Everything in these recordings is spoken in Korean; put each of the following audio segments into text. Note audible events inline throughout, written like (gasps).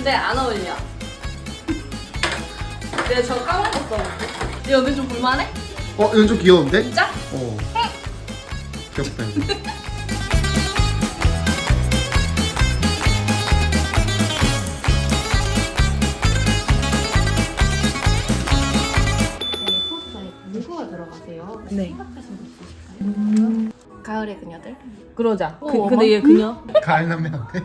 근데 안 어울려. 내가 저 까먹었어. 얘 근데 좀 볼만해? 어 이건 좀 귀여운데? 진짜? 어. 귀엽다 이거. 포스터에 문구가 들어가세요. 네. 생각하신 있으실까요? 가을의 그녀들. 그러자. 오, 그, 근데 얘 그녀. (laughs) 가을 남매한테.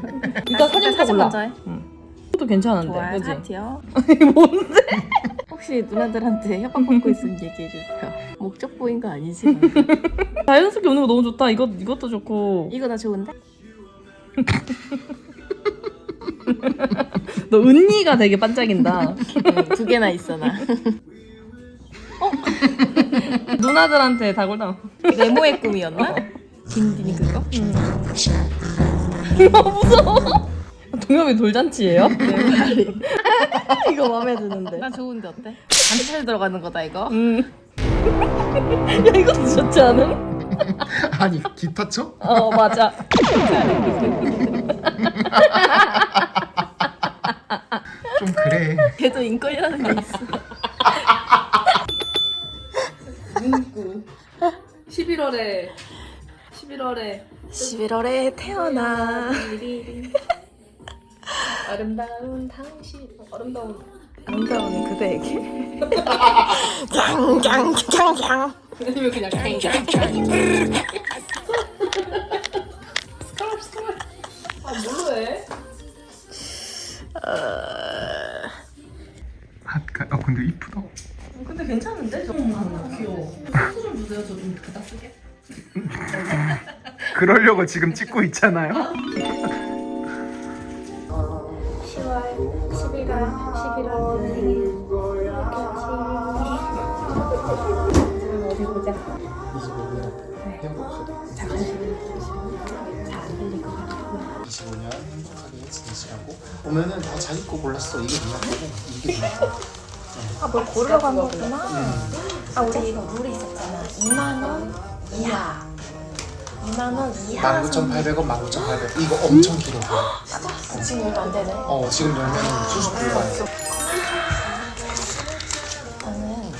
일단 사진 골라. 먼저 해. 이것 도 괜찮은데. 좋아요. 그지? 하트요. (laughs) 뭔데? (laughs) 혹시 누나들한테 협박받고 있으면 얘기해 주세요. 목적 보인 거 아니지? (laughs) 자연스럽게 오는 거 너무 좋다. 이것 이것도 좋고. 이거 다 좋은데? 너 은니가 되게 반짝인다. 응, 두 개나 있어 나. 누나들한테 다골당. 네모의 꿈이었나? 딘딘이 그거? 무서워. 동엽이 돌잔치예요? (laughs) 네, (laughs) 이거 마음에 드는데. 나 좋은데 어때? 반찬 들어가는 거다 이거. 음. (laughs) 야 이것도 좋지 않음? 아니 기타 쳐? 어 맞아. 좀 그래. 걔도 인권이라는 게 있어. 문구. 11월에 11월에 11월에 태어나. 아름다운 당신. 아름다운. 아름다운 그대에게. (laughs) 아니면 그냥 스카럽 스카럽 아 뭘로 해? 아, 가- 아 근데 이쁘다. 근데 괜찮은데? 좀 귀여워. 소스 좀 주세요. 저 좀 갖다 쓰게. (laughs) 그러려고 지금 찍고 있잖아요. 11월 11월 생일 어디 보자 25년 행복하게 지내시라고. 오면은 다 자기 거 골랐어. 이게 누나 거고 이게 누나 거. 아뭘 고르러 간 거구나 아 우리 이거 룰이 있었잖아 2만원 이하 2만원 이하 19,800원, 19,800원. 이거 엄청 길어. (gasps) 지금 열면 안 되네 어 지금 열면 수수 불가야. 저는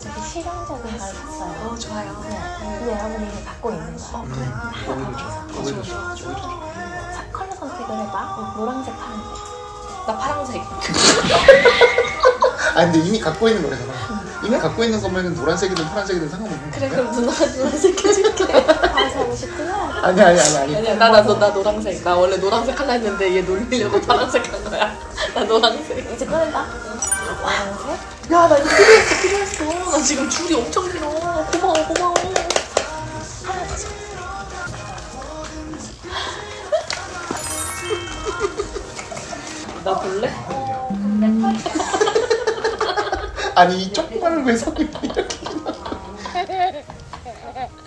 되게 실용적인 걸 샀어요 어 좋아요 네 우리 아버님이 갖고 있는 거 어, 그래 오히려 좋아. 오히려 좋아. 오히려 좋아. 자, 컬러 선택을 해봐 노란색 파란색 나 파란색 (laughs) 아 근데 이미 갖고 있는 거래잖아. 이미 갖고 있는 거면은 노란색이든 파란색이든 상관없는 거야. 그래 그럼 누나가 노란색 해줄게 하고 싶구나 아니 아니 아니 아니. 아니야 나나나 나 노란색 나 원래 노란색 할라 했는데 얘 놀리려고 파란색 한 거야 (laughs) 나 노란색 이제 꺼낸다 노란색 야 나 이거 필요했어 필요했어 나 지금 줄이 엄청 길어 고마워 고마워. (laughs) 나 볼래? 아니 이 조그마한 왜 속이 이렇게. (laughs)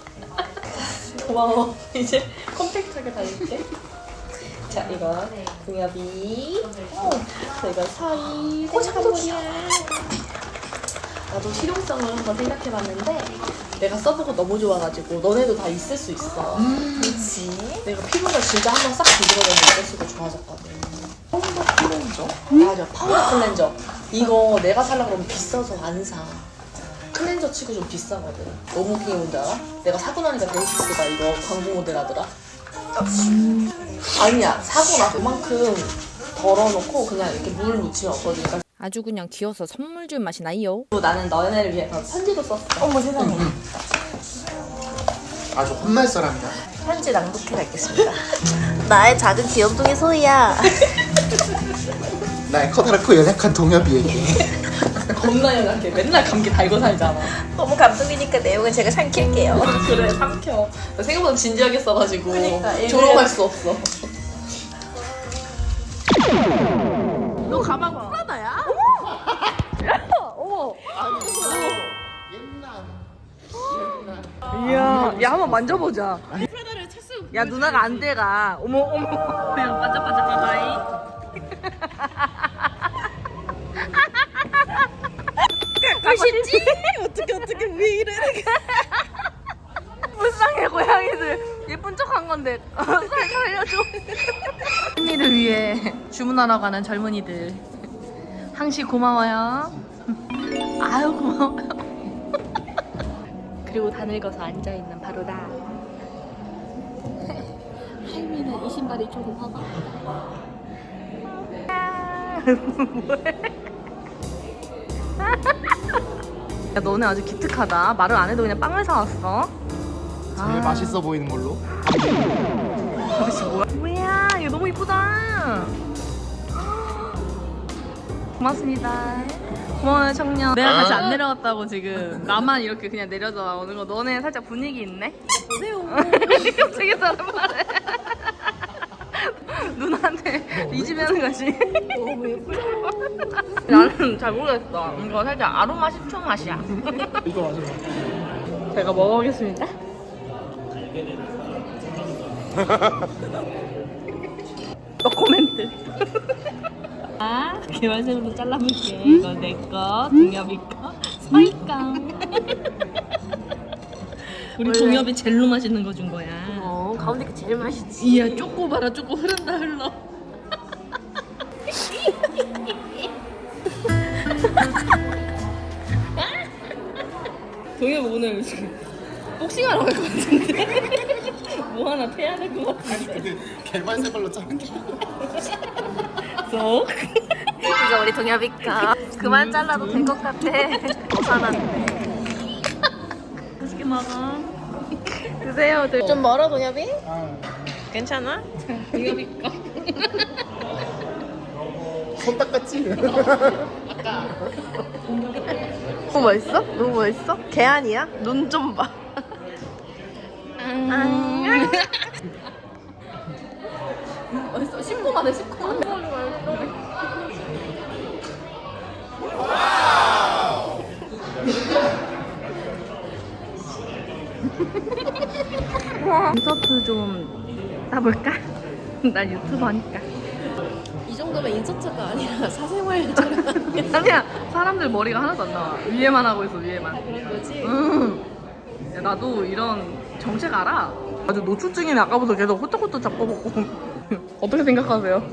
고마워. (laughs) 이제 컴팩트하게 다닐게. 자 이거 동엽이. 어, 자 이거 사이. 어 잠깐만 귀여워 나도 실용성을 한번 생각해봤는데 내가 써보고 너무 좋아가지고 너네도 다 있을 수 있어. 그렇지. 내가 피부가 진짜 한번 싹 이거 쓰고 좋아졌거든. 파우더 클렌저? 맞아 파우더 클렌저. 이거 내가 살려고 그러면 비싸서 안 사 클렌저 치고 좀 비싸거든. 너무 알아? 내가 사고 나니까 데이식스가 이거 광고 모델 하더라. 아니야. 사고 나서 이만큼 덜어놓고 그냥 이렇게 물 묻히면 없어지니까. 아주 그냥 귀여서 선물 준 맛이 나요. 또 나는 너네를 위해서 편지도 썼어. 어머 세상에. 아주 헛말 사람이야. 편지 낭독해 갈겠습니다. (laughs) 나의 작은 귀염둥이 소희야. (laughs) 나의 커다랗고 연약한 동엽이에게. (laughs) 겁나 연약해. 맨날 감기 달고 살잖아. 너무 감동이니까 내용은 제가 삼킬게요. 그래. 삼켜. 나 생각보다 진지하게 써가지고 그러니까, 일부러- 조롱할 수 없어. 너 가방 프라다야? 이야, 야 한번 만져보자. 야 누나가 안 돼가. 어머 어머. 주문하러 가는 젊은이들. 항시 고마워요. 아유 고마워요. (laughs) 그리고 다 늙어서 앉아 있는 바로다. 할미는 이 신발이 조금 화가. 야 너네 아주 기특하다. 말을 안 해도 그냥 빵을 사왔어. 제일 아. 맛있어 보이는 걸로. 뭐야? (laughs) 뭐야 이거 너무 이쁘다. 고맙습니다. 고마워요 청년. 내가 같이 안 내려갔다고 지금 나만 이렇게 그냥 내려져 오는 거. 너네 살짝 분위기 있네. 보세요. 갑자기 사람 말해. 누나한테 이지면는 거지. 너무 예쁘죠. (laughs) 나는 잘 모르겠어. 이거 살짝 아로마 식초 맛이야. (laughs) 이거 맞아. 제가 먹어보겠습니다. (laughs) 너 코멘트. 아, 개발생으로 잘라볼게. 이거 내 거, 동엽이 거, 서희 거. (laughs) 우리 동엽이 젤로 맛있는 거 준 거야. 어 가운데 게 제일 맛있지. 이야, 쪼꼬 봐라, 쪼꼬 흐른다, 흘러. (laughs) 동엽 오늘 (laughs) 복싱하러 갈 것 같은데? 뭐 하나 패야 될 것 같은데? 아니 근데 걸로 자른 게 쏙. 이제 우리 동엽이가 그만 잘라도 될 것 같아. 벗어났네. 맛있게 먹어. 드세요, 들. 좀 멀어 동엽이? 아, 괜찮아? 동엽이 거. 손 닦았지? 너무 맛있어? 너무 맛있어? 개안이야? 눈 좀 봐. (laughs) 맛있어. 심쿵하네, 심쿵 인서트 좀 따볼까? (laughs) 나 유튜버 하니까. 이 정도면 인서트가 아니라 (laughs) 사생활처럼 (laughs) 아니야, 사람들 머리가 하나도 안 나와. 위에만 하고 있어, 위에만. 그런 거지. 응. 야, 나도 이런 정책 알아. 아주 노출증이네. 아까부터 계속 호떡호떡 잡고 먹고. 어떻게 생각하세요?